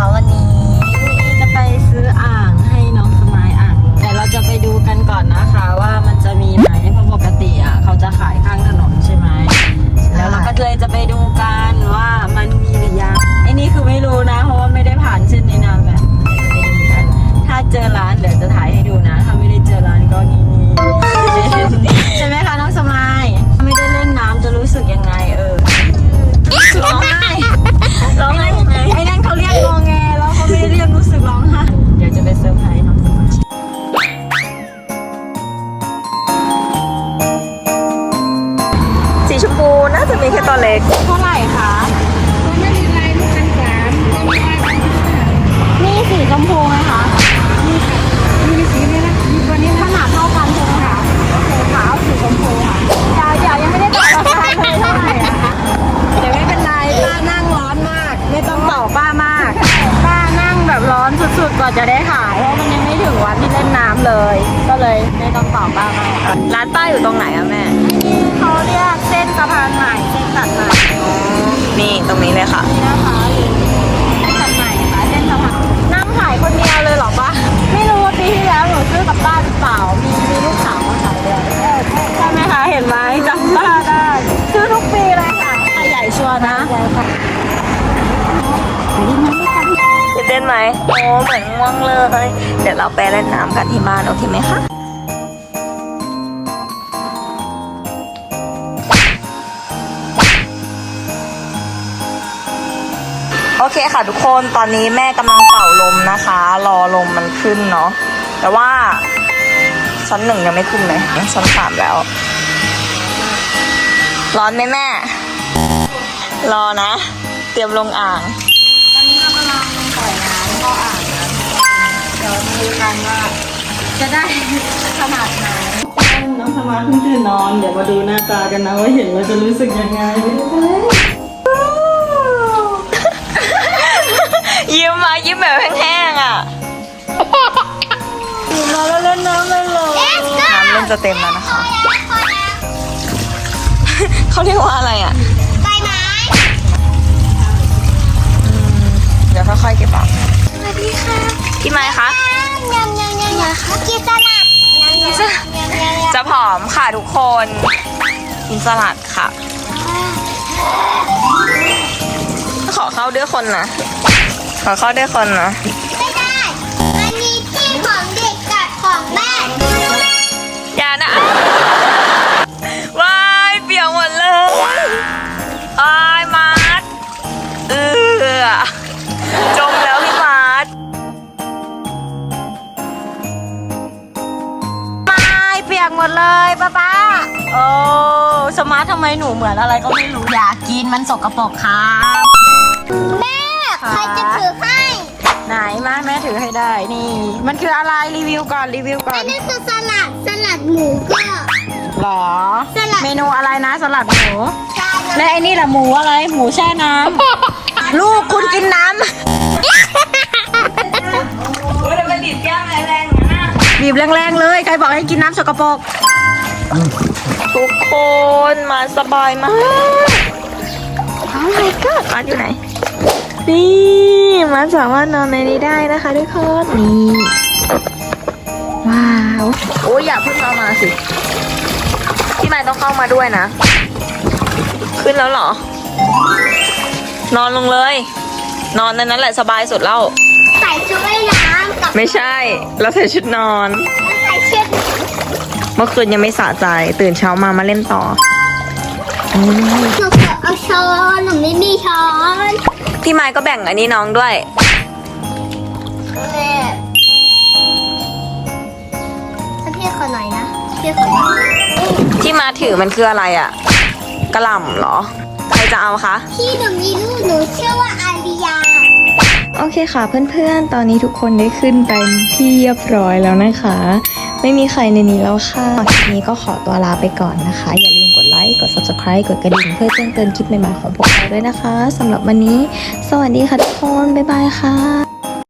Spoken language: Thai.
คะวันนี้จะไปซื้ออ่างให้น้องสมายอ่างเดี๋ยวเราจะไปดูกันก่อนนะคะว่า แค่ตัวเล็ก เท่าไหร่คะไม่มีลายลูกกันสามมีลายพันห้านี่สีชมพูไหมคะมีสีนี้นะมีตัวนี้ขนะนาดเท่ากันใช่ไหมคะสีขาวสีชมพูค่ะยาวยาวยังไม่ได้ตอบราคาเลยเท่าไหร่อะคะเดี๋ยวไม่เป็นไรป้านั่งร้อนมาก ไม่ต้องต่อป้ามาก ป้านั่งแบบร้อนสุดๆกว่าจะได้ขายเพราะมันยังไม่ถึงวันที่เล่นน้ำเลย ก็เลยไม่ต้องต่อป้ามากร้านป้าอยู่ตรงไหนอะแม่นี่เขาเรียก นี้เลยค่ะนี่นะคะหรือเส้นตัดใหม่ค่ะเส้นสะพานนั่งขายคนเดียวเลยเหรอปะไม่รู้ว่าปีที่แล้วหนูซื้อกลับบ้านหรือเปล่า มีมีลูกสาวมาขายด้วยเออใช่ไหมคะเห็นไหมจำป้าได้ซื้อทุกปีเลยค่ะใหญ่ชัวร์นะตื่นเต้นไหมโอ้เหมือนง่วงเลย เดี๋ยวเราไปเล่นน้ำกันที่บ้านโอเคไหมคะ คค่ะทุกคนตอนนี้แม่กำลังเป่าลมนะคะ รอลมมันขึ้นเนาะแต่ว่าชั้นหนึ่งยังไม่ขึ้นเลยชั้นสามแล้ว ร้อนไหมแม่ รอนะ เตรียมลงอ่าง ตอนนี้เรากำลังปล่อยน้ำเข้าอ่างนะเดี๋ยวมาดูกันว่าจะได้ขนาดไหนน้องสมาร์ทเพิ่งตื่นนอน เดี๋ยวมาดูหน้าตากันนะว่าเห็นแล้วจะรู้สึกยังไง ยิ้มมายิ้มแบบแห้งๆอะตื่นมาแล้วเล่นน้ำเลยเหรอน้ำเริ่มจะเต็มแล้วนะคะ เขาเรียกว่าอะไรอะ ใบไม้เดี๋ยวค่อยๆเก็บออกสวัสดีค่ะพี่ไม้คะยำยำยำยำกินสลัดยำยำยำยำจะผอมค่ะทุกคนกินสลัดค่ะ ขอเข้าด้วยคนนะ ขอเข้าด้วยคนนะไม่ได้ มันมีที่ของเด็กกับของแม่อย่านะ ว้ายเปียกหมดเลยอายมาร์ทเออจมแล้วพี่มาร์ทไม่เปียกหมดเลยป้าป้าโอ้สมาร์ททำไมหนูเหมือนอะไรก็ไม่รู้อยากกินมันสกปรกครับ แม่ ใครจะถือให้ ไหนมาแม่ถือให้ได้นี่ มันคืออะไรรีวิวก่อนรีวิวก่ออันนนี้คือสลัดสลัดหมูก็ หรอ สลัด เมนูอะไรนะสลัดหมูใช่และไอ้นี่ล่ะหมูอะไรหมูแช่น้ำ ลูกคุณกินน้ำโอ้ยทำไมดิดแก้มแรงๆนะบีบแรงๆเลยใครบอกให้กินน้ำสกปรกทุกคนมาสบายมากโอ้ my god มาอยู่ไหน นี่มาสามารถนอนในนี้ได้นะคะทุกคนนี่ว้าวโอ้ยอย่าเพิ่งเอามาสิพี่ไม้ต้องเข้ามาด้วยนะ ขึ้นแล้วเหรอ นอนลงเลย นอนในนั้นแหละสบายสุดแล้วใส่ชุดว่ายน้ำกับไม่ใช่เราใส่ชุดนอน ใส่ชุดเมื่อคืนยังไม่สะใจ ตื่นเช้ามามาเล่นต่อ หนูขอเอาช้อนหนูไม่มีช้อน พี่ไม้ก็แบ่งอันนี้น้องด้วย แม่ถ้าพี่ขอหน่อยนะพี่ขอหน่อยที่มาถือมันคืออะไรอะกระหล่ำเหรอ ใครจะเอาคะ พี่หนูมีลูกหนูชื่อว่าอาริยา โอเคค่ะเพื่อนๆ ตอนนี้ทุกคนได้ขึ้นไปที่เรียบร้อยแล้วนะคะ ไม่มีใครในนี้แล้วค่ะคลิปนี้ก็ขอตัวลาไปก่อนนะคะ อย่าลืมกดไลค์ กด subscribe กดกระดิ่งเพื่อแจ้งเตือนคลิปใหม่ๆของพวกเราด้วยนะคะสำหรับวันนี้ สวัสดีค่ะทุกคน บ๊ายบายค่ะ